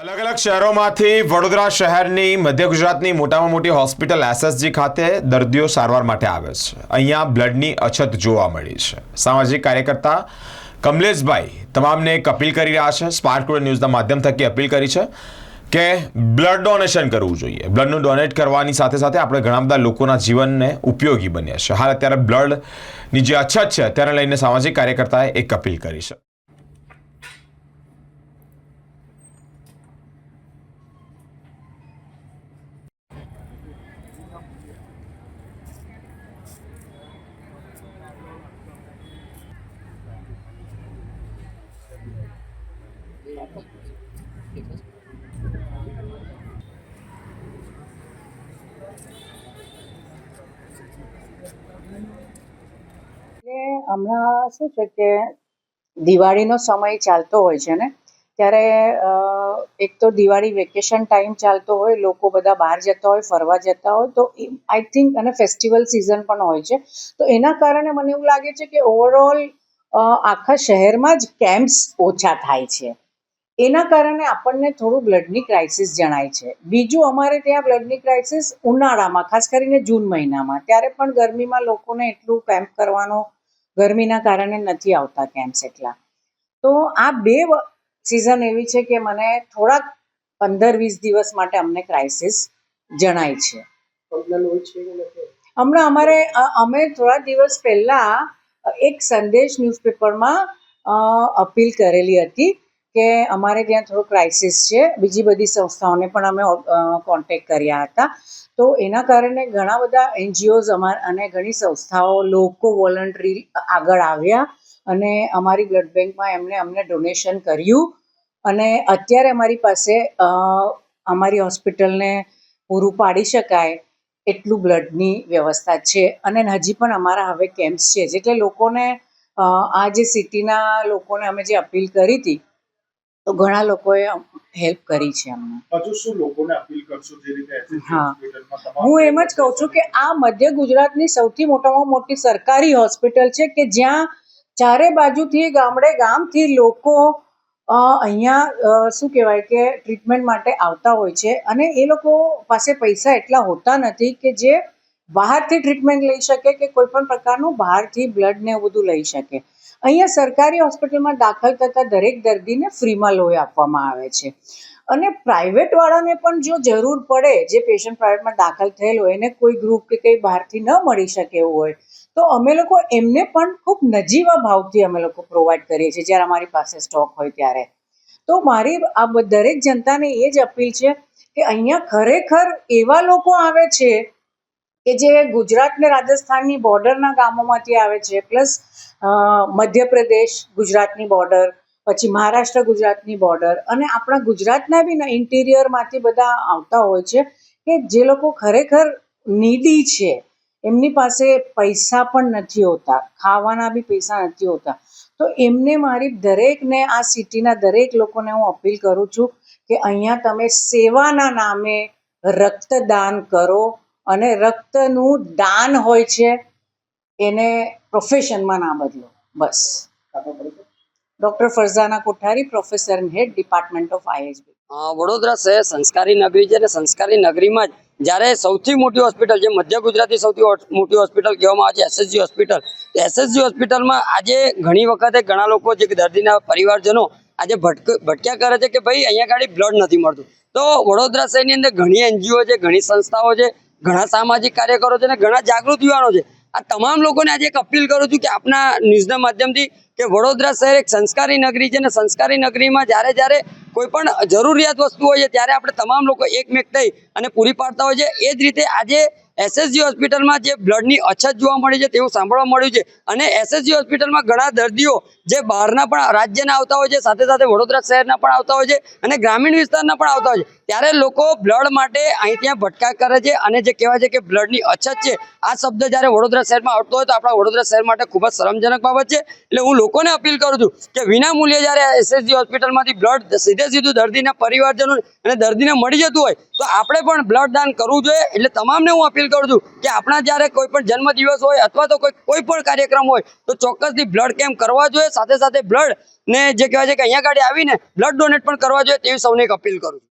અલગ અલગ શહેરોમાંથી વડોદરા શહેરની મધ્ય ગુજરાતની મોટામાં મોટી હોસ્પિટલ એસએસજી ખાતે દર્દીઓ સારવાર માટે આવે છે. અહીંયા બ્લડની અછત જોવા મળી છે. સામાજિક કાર્યકર્તા કમલેશભાઈ તમામને એક અપીલ કરી રહ્યા છે. સ્માર્ટ ટુડે ન્યૂઝના માધ્યમ થકી અપીલ કરી છે કે બ્લડ ડોનેશન કરવું જોઈએ. બ્લડનું ડોનેટ કરવાની સાથે સાથે આપણે ઘણા બધા લોકોના જીવનને ઉપયોગી બન્યા છે. હાલ અત્યારે બ્લડની જે અછત છે, તેને લઈને સામાજિક કાર્યકર્તાએ એક અપીલ કરી છે. હમણાં શું છે કે દિવાળીનો સમય ચાલતો હોય છે ને, ત્યારે એક તો દિવાળી વેકેશન ટાઈમ ચાલતો હોય, લોકો બધા બહાર જતા હોય, ફરવા જતા હોય, તો આઈ થિંક અને ફેસ્ટિવલ સિઝન પણ હોય છે. તો એના કારણે મને એવું લાગે છે કે ઓવરઓલ આખા શહેરમાં જ કેમ્પ્સ ઓછા થાય છે. એના કારણે આપણને થોડું બ્લડની ક્રાઇસિસ જણાય છે. બીજું, અમારે ત્યાં બ્લડની ક્રાઇસિસ ઉનાળામાં, ખાસ કરીને જૂન મહિનામાં. ત્યારે પણ ગરમીમાં લોકોને એટલું કેમ્પ કરવાનો ગરમીના કારણે નથી આવતા કેમ્પ્સ એટલા. તો આ બે સિઝન એવી છે કે મને થોડાક પંદર વીસ દિવસ માટે અમને ક્રાઇસિસ જણાય છે. હમણાં અમારે અમે થોડા દિવસ પહેલા એક સંદેશ ન્યૂઝપેપરમાં અપીલ કરેલી હતી કે અમારે ત્યાં થોડો ક્રાઇસિસ છે. બીજી બધી સંસ્થાઓને પણ અમે કોન્ટેક્ટ કર્યા હતા. તો એના કારણે ઘણા બધા એનજીઓઝ અમાર અને ઘણી સંસ્થાઓ, લોકો વોલન્ટરી આગળ આવ્યા અને અમારી બ્લડ બેંકમાં એમણે અમને ડોનેશન કર્યું. અને અત્યારે અમારી પાસે અમારી હોસ્પિટલને પૂરું પાડી શકાય એટલું બ્લડની વ્યવસ્થા છે. અને હજી પણ અમારા હવે કેમ્પ્સ છે. જેટલે લોકોને આ જે સિટીના લોકોને અમે જે અપીલ કરી હતી તો ઘણા લોકોએ હેલ્પ કરી છે અમને હજુ શું લોકોને અપીલ કરશો જે રીતે હા. હું એમ જ કહું છું કે આ મધ્ય ગુજરાતની સૌથી મોટામાં મોટી સરકારી હોસ્પિટલ છે કે જ્યાં ચારે બાજુથી ગામડે ગામથી લોકો અહીંયા શું કહેવાય કે ટ્રીટમેન્ટ માટે આવતા હોય છે અને એ લોકો પાસે પૈસા એટલા હોતા નથી કે જે બહારથી ટ્રીટમેન્ટ લઈ શકે કે કોઈ પણ પ્રકારનું બહારથી બ્લડ ને એવું બધું લઈ શકે અહીંયા સરકારી હોસ્પિટલમાં દાખલ થતા દરેક દર્દીને ફ્રીમાં લોહી આપવામાં આવે છે. અને પ્રાઇવેટ વાળાને પણ જો જરૂર પડે, જે પેશન્ટ પ્રાઇવેટમાં દાખલ થયેલ હોય એને કોઈ ગ્રુપ કે કંઈ બહારથી ન મળી શકે એવું હોય, તો અમે લોકો એમને પણ ખૂબ નજીવા ભાવથી અમે લોકો પ્રોવાઈડ કરીએ છીએ, જ્યારે અમારી પાસે સ્ટોક હોય ત્યારે. તો મારી આ દરેક જનતાને એ જ અપીલ છે કે અહીંયા ખરેખર એવા લોકો આવે છે કે જે ગુજરાત ને રાજસ્થાનની બોર્ડરના ગામોમાંથી આવે છે પ્લસ મધ્યપ્રદેશ ગુજરાતની બોર્ડર પછી મહારાષ્ટ્ર ગુજરાતની બોર્ડર અને આપણા ગુજરાતના બી ઇન્ટિરિયરમાંથી બધા આવતા હોય છે કે જે લોકો ખરેખર નીડી છે, એમની પાસે પૈસા પણ નથી હોતા, ખાવાના બી પૈસા નથી હોતા. તો એમને મારી દરેકને, આ સિટીના દરેક લોકોને હું અપીલ કરું છું કે અહીંયા તમે સેવાના નામે રક્તદાન કરો અને રક્તનું દાન હોય છે, એને પ્રોફેશનમાં ના બદલો. બસ. Doctor Farzana Kothari, professor head department of ISB Vadodara શહેર સંસ્કારી નગરી છે અને સંસ્કારી નગરીમાં જ જ્યારે સૌથી મોટી હોસ્પિટલ જે મધ્ય ગુજરાતની સૌથી મોટી હોસ્પિટલ કહેવામાં આવે છે એસએસજી હોસ્પિટલ. એસએસજી હોસ્પિટલમાં આજે ઘણી વખતે ઘણા લોકો જે દર્દીના પરિવારજનો આજે ભટક, ભટક્યા કરે છે કે ભાઈ અહીંયા ગાડી બ્લડ નથી મળતું. તો વડોદરા શહેરની અંદર ઘણી એનજીઓ છે, ઘણી સંસ્થાઓ છે ઘણા સામાજિક કાર્યકરો છે અને ઘણા જાગૃત યુવાનો છે. આ તમામ લોકોને આજે એક અપીલ કરું છું કે આપના ન્યૂઝના માધ્યમથી કે વડોદરા શહેર એક સંસ્કારી નગરી છે અને સંસ્કારી નગરીમાં જ્યારે જ્યારે કોઈ પણ જરૂરિયાત વસ્તુ હોય છે, ત્યારે આપણે તમામ લોકો એકમેક થઈ અને પૂરી પાડતા હોય છે. એ જ રીતે આજે એસએસજી હોસ્પિટલમાં જે બ્લડની અછત જોવા મળી છે તેવું સાંભળવા મળ્યું છે. અને એસએસજી હોસ્પિટલમાં ઘણા દર્દીઓ જે બહારના પણ રાજ્યના આવતા હોય છે, સાથે સાથે વડોદરા શહેરના પણ આવતા હોય છે અને ગ્રામીણ વિસ્તારના પણ આવતા હોય છે. ત્યારે લોકો બ્લડ માટે અહીં ત્યાં ભટકા કરે છે અને જે કહેવાય છે કે બ્લડની અછત છે, આ શબ્દ જ્યારે વડોદરા શહેરમાં આવતો હોય તો આપણા વડોદરા શહેર માટે ખૂબ જ શરમજનક બાબત છે. એટલે હું લોકોને અપીલ કરું છું કે વિના મૂલ્યે જ્યારે એસએસજી હોસ્પિટલમાંથી બ્લડ સીધે સીધું દર્દીના પરિવારજનો અને દર્દીને મળી જતું હોય તો આપણે પણ બ્લડ દાન કરવું જોઈએ. એટલે તમામને હું અપીલ અપીલ કરું છું કે આપણા જ્યારે કોઈ પણ જન્મદિવસ હોય અથવા તો કોઈ કોઈ પણ કાર્યક્રમ હોય, તો ચોક્કસથી બ્લડ કેમ્પ કરવા જોઈએ. સાથે સાથે બ્લડ ને જે કહેવાય છે કે અહીંયા ગાડી આવીને બ્લડ ડોનેટ પણ કરવા જોઈએ, તેવી સૌને એક અપીલ કરું છું.